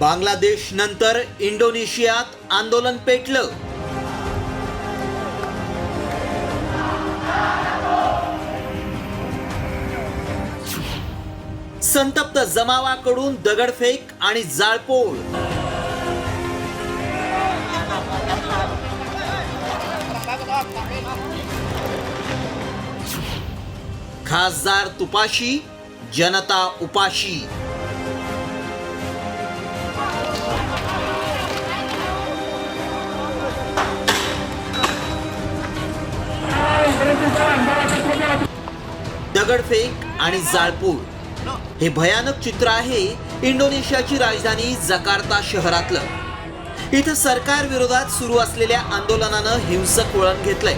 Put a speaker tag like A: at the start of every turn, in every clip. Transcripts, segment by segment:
A: बांगलादेश नंतर इंडोनेशियात आंदोलन पेटलं. संतप्त जमावाकडून दगडफेक आणि जाळपोळ. खासदार तुपाशी जनता उपाशी. दगडफेक आणि जाळपोळ. हे भयानक चित्र आहे इंडोनेशियाची राजधानी जकार्ता शहरातलं. इथं सरकार विरोधात सुरू असलेल्या आंदोलनानं हिंसक वळण घेतलंय.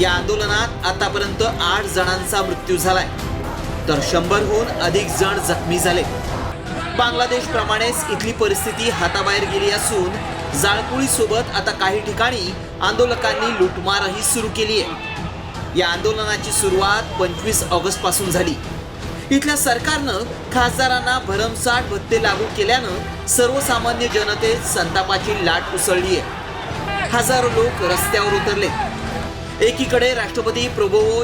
A: या आंदोलनात आतापर्यंत आठ जणांचा मृत्यू झालाय. तर शंभरहून अधिक जण जखमी झाले. बांगलादेश प्रमाणेच इथली परिस्थिती हाताबाहेर गेली असून जाळपुळी सोबत आता काही ठिकाणी आंदोलकांनी लुटमारही सुरू केली आहे या आंदोलनाची सुरुवात पंचवीस ऑगस्टपासून झाली. इथल्या सरकारनं खासदारांना भरमसाठ भत्ते लागू केल्यानं सर्वसामान्य जनतेत संतापाची लाट उसळली आहे हजारो लोक रस्त्यावर उतरले. एकीकडे राष्ट्रपती प्रबोवो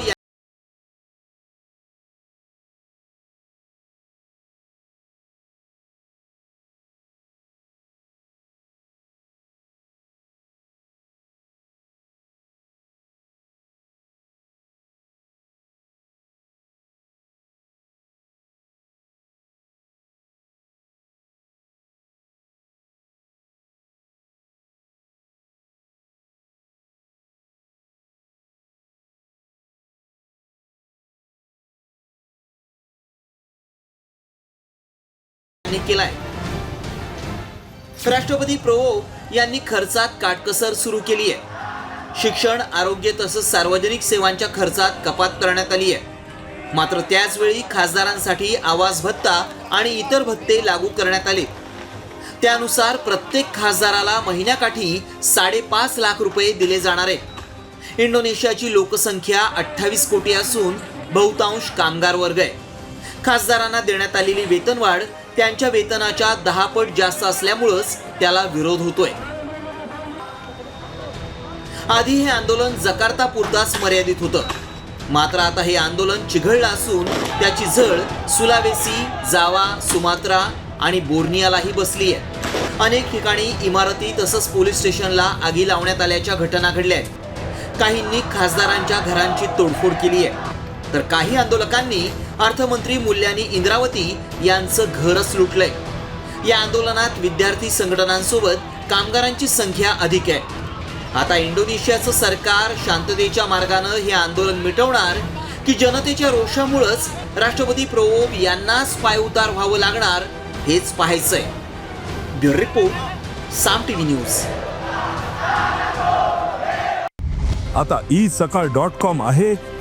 A: या यांनी केलाय. राष्ट्रपती प्रोवो यांनी खर्चात काटकसर सुरू केली आहे. शिक्षण आरोग्य तसंच सार्वजनिक सेवांच्या खर्चात कपात करण्यात आली आहे. मात्र त्याचवेळी खासदारांसाठी आवाज भत्ता आणि इतर भत्ते लागू करण्यात आले. त्यानुसार प्रत्येक खासदाराला महिन्याकाठी साडेपाच लाख रुपये दिले जाणार आहे. इंडोनेशियाची लोकसंख्या अठ्ठावीस कोटी असून बहुतांश कामगार वर्ग आहे. खासदारांना देण्यात आलेली वेतनवाढ त्यांच्या वेतनाच्या दहा पट जास्त असल्यामुळंच त्याला विरोध होतोय. आधी हे आंदोलन जकार्ता पुरताच मर्यादित होतं. मात्र आता हे आंदोलन चिघळलं असून त्याची झळ सुलावेसी जावा सुमात्रा आणि बोर्नियालाही बसली आहे. अनेक ठिकाणी इमारती तसंच पोलीस स्टेशनला आगी लावण्यात आल्याच्या घटना घडल्या आहेत. काहींनी खासदारांच्या घरांची तोडफोड केली आहे. तर काही आंदोलकांनी अर्थमंत्री मुल्ल्यानी इंद्रावती यांचं घरच लुटलंय. या आंदोलनात विद्यार्थी संघटनांसोबत कामगारांची संख्या अधिक आहे. आता इंडोनेशियाचं सरकार शांततेच्या मार्गानं हे आंदोलन मिटवणार की जनतेच्या रोषामुळंच राष्ट्रपती प्रोवोब यांनाच पायउतार व्हावं लागणार हेच पाहायचंय. Bureau report Saam TV news.
B: आता ई सकाळ डॉट कॉम आहे.